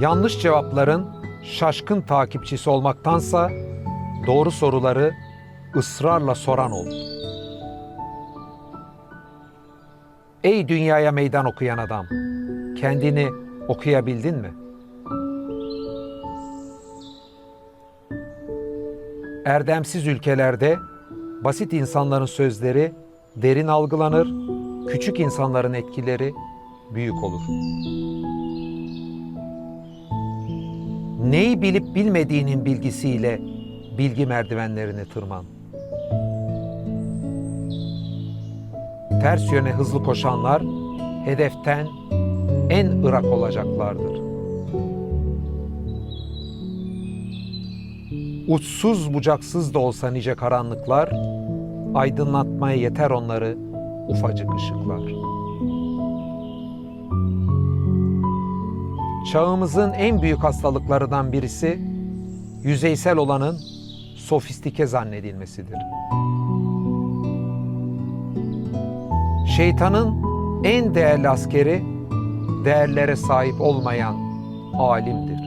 Yanlış cevapların şaşkın takipçisi olmaktansa doğru soruları ısrarla soran ol. Ey dünyaya meydan okuyan adam, kendini okuyabildin mi? Erdemsiz ülkelerde basit insanların sözleri derin algılanır, küçük insanların etkileri büyük olur. Neyi bilip bilmediğinin bilgisiyle bilgi merdivenlerini tırman. Ters yöne hızlı koşanlar hedeften en ırak olacaklardır. Uçsuz bucaksız da olsa nice karanlıklar, aydınlatmaya yeter onları ufacık ışıklar. Çağımızın en büyük hastalıklarından birisi, yüzeysel olanın sofistike zannedilmesidir. Şeytanın en değerli askeri, değerlere sahip olmayan alimdir.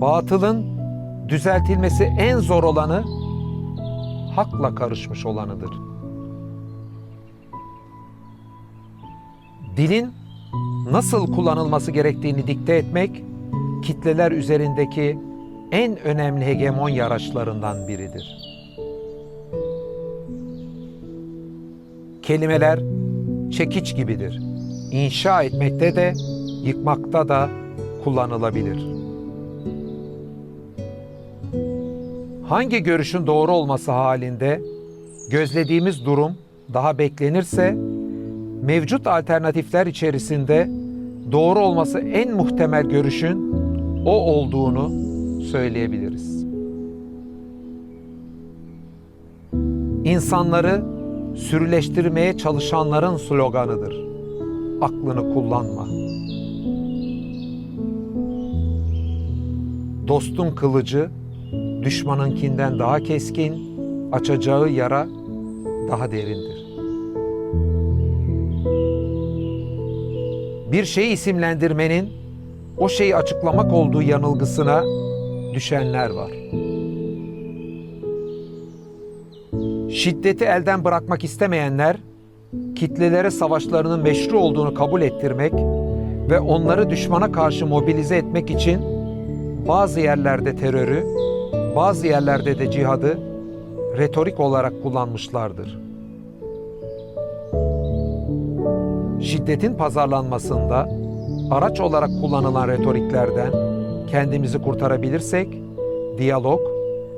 Batılın düzeltilmesi en zor olanı hakla karışmış olanıdır. Dilin nasıl kullanılması gerektiğini dikte etmek kitleler üzerindeki en önemli hegemonya araçlarından biridir. Kelimeler çekiç gibidir. İnşa etmekte de yıkmakta da kullanılabilir. hangi görüşün doğru olması halinde gözlediğimiz durum daha beklenirse mevcut alternatifler içerisinde doğru olması en muhtemel görüşün o olduğunu söyleyebiliriz. İnsanları sürüleştirmeye çalışanların sloganıdır. Aklını kullanma. Dostun kılıcı düşmanınkinden daha keskin, açacağı yara daha derindir. Bir şeyi isimlendirmenin o şeyi açıklamak olduğu yanılgısına düşenler var. Şiddeti elden bırakmak istemeyenler, kitlelere savaşlarının meşru olduğunu kabul ettirmek ve onları düşmana karşı mobilize etmek için bazı yerlerde terörü, bazı yerlerde de cihadı retorik olarak kullanmışlardır. Şiddetin pazarlanmasında araç olarak kullanılan retoriklerden kendimizi kurtarabilirsek, diyalog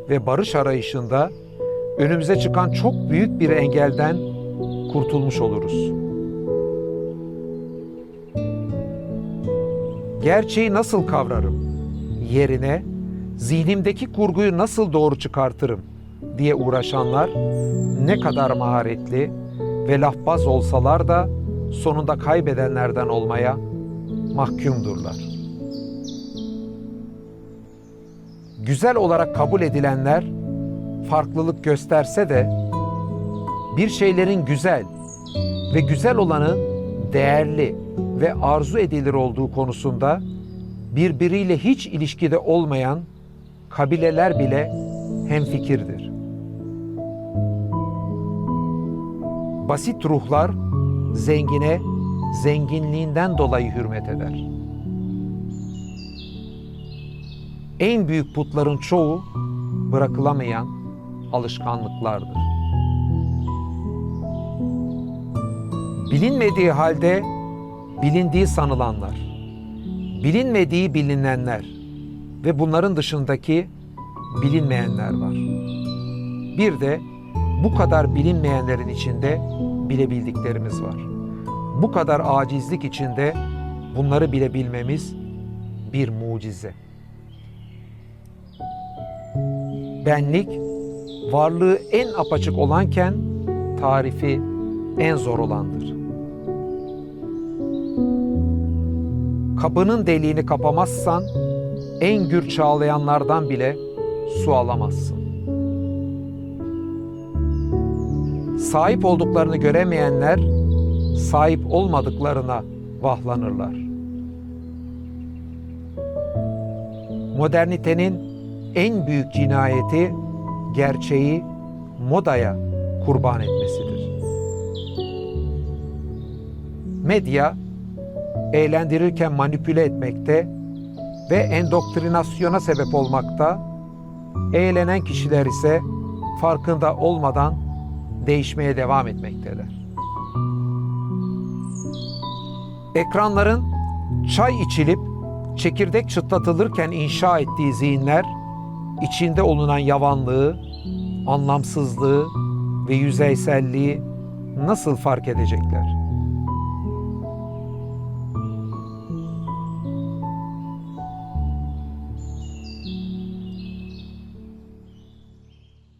ve barış arayışında önümüze çıkan çok büyük bir engelden kurtulmuş oluruz. Gerçeği nasıl kavrarım? Yerine zihnimdeki kurguyu nasıl doğru çıkartırım diye uğraşanlar ne kadar maharetli ve lafbaz olsalar da sonunda kaybedenlerden olmaya mahkumdurlar. Güzel olarak kabul edilenler farklılık gösterse de bir şeylerin güzel ve güzel olanın değerli ve arzu edilir olduğu konusunda birbiriyle hiç ilişkide olmayan kabileler bile hemfikirdir. Basit ruhlar zengine zenginliğinden dolayı hürmet eder. En büyük putların çoğu bırakılamayan alışkanlıklardır. Bilinmediği halde bilindiği sanılanlar, bilinmediği bilinenler ve bunların dışındaki bilinmeyenler var. Bir de bu kadar bilinmeyenlerin içinde bilebildiklerimiz var. Bu kadar acizlik içinde bunları bilebilmemiz bir mucize. Benlik varlığı en apaçık olanken tarifi en zor olandır. Kabının deliğini kapamazsan en gür çağlayanlardan bile su alamazsın. Sahip olduklarını göremeyenler sahip olmadıklarına vahlanırlar. Modernitenin en büyük cinayeti gerçeği modaya kurban etmesidir. Medya eğlendirirken manipüle etmekte ve endoktrinasyona sebep olmakta, eğlenen kişiler ise farkında olmadan değişmeye devam etmekteler. Ekranların çay içilip çekirdek çıtlatılırken inşa ettiği zihinler içinde olunan yavanlığı, anlamsızlığı ve yüzeyselliği nasıl fark edecekler?